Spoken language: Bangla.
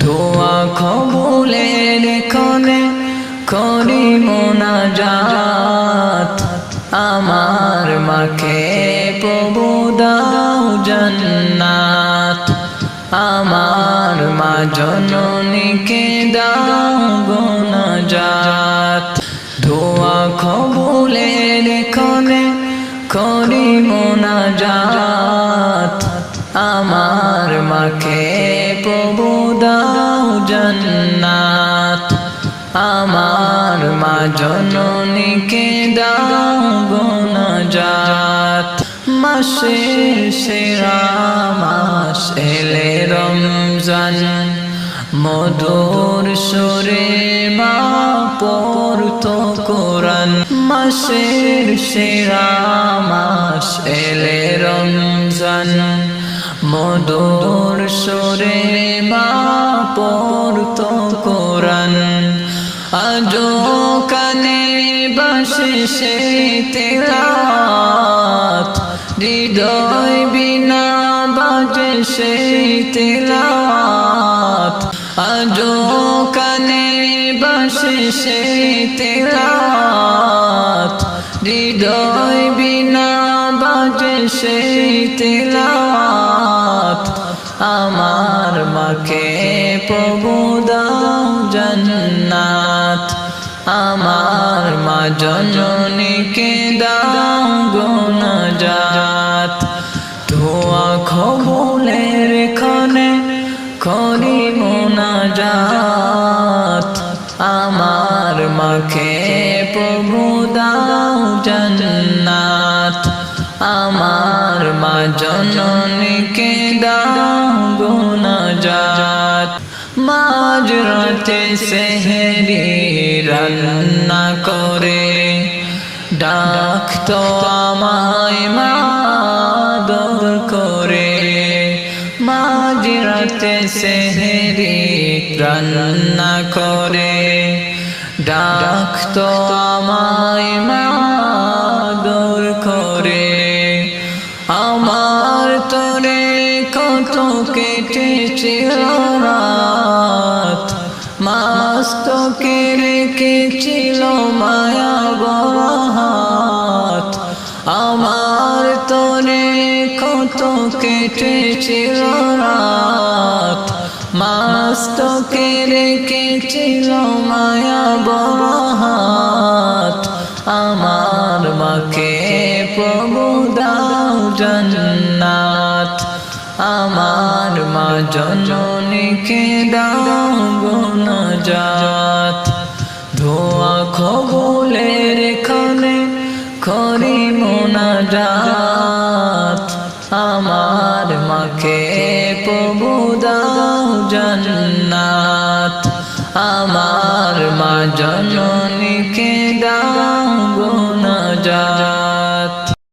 ধোয়া খবুলের ক্ষণে করি মোনাজাত। আমার মাকে প্রভু দাও জান্নাত। আমার মা জননীকে দাও গোনাজাত। ধোয়া খবুলের ক্ষণে করি মোনাজাত। আমার মাকে প্রভু দাও জান্নাত, আমার মা জননীকে দাও গোনাজাত মাসের সেরা মাস এলে রমজান, মধুর সুরে মা পড়ত কোরআন। মাসের সেরা মাস এলে রমজান। মধুর সুরে মা পড়ত কোরআন। আজো কানে বাসে সে হৃদয় বিনা বাজে সে আজো কানে বাসে সে হৃদয় বিনা বাজে সে তেলাত আমার মাকে প্রভু দাও জান্নাত, আমার মা জননীকে দাও গুণজাত ধোয়া খবুলের ক্ষণে করি মোনাজাত, আমার মাকে প্রভু দাও জান্নাত। আমার মা জননীকে দাও গুণজাত। মাঝ রাতে সেহেরি রান্না করে। ডাকতো আমায় মাদর করে। মাঝ রাতে সেহেরি রান্না করে। ডাকতো আমায় মাদর কত কেটেছিল রাত মাস্ত কে রেখেছিল মায়া বহাত আমার তোরে কত কেটেছিল মাস্ত কে রেখেছিল মায়া বহাত আমার মাকে প্রভু দাও জান্নাত আমার মা জননীকে দাও গুণজাত। ধোয়া খবুলের ক্ষণে করি মোনাজাত। আমার মাকে প্রভু জান্নাত। আমার মা জননীকে দাও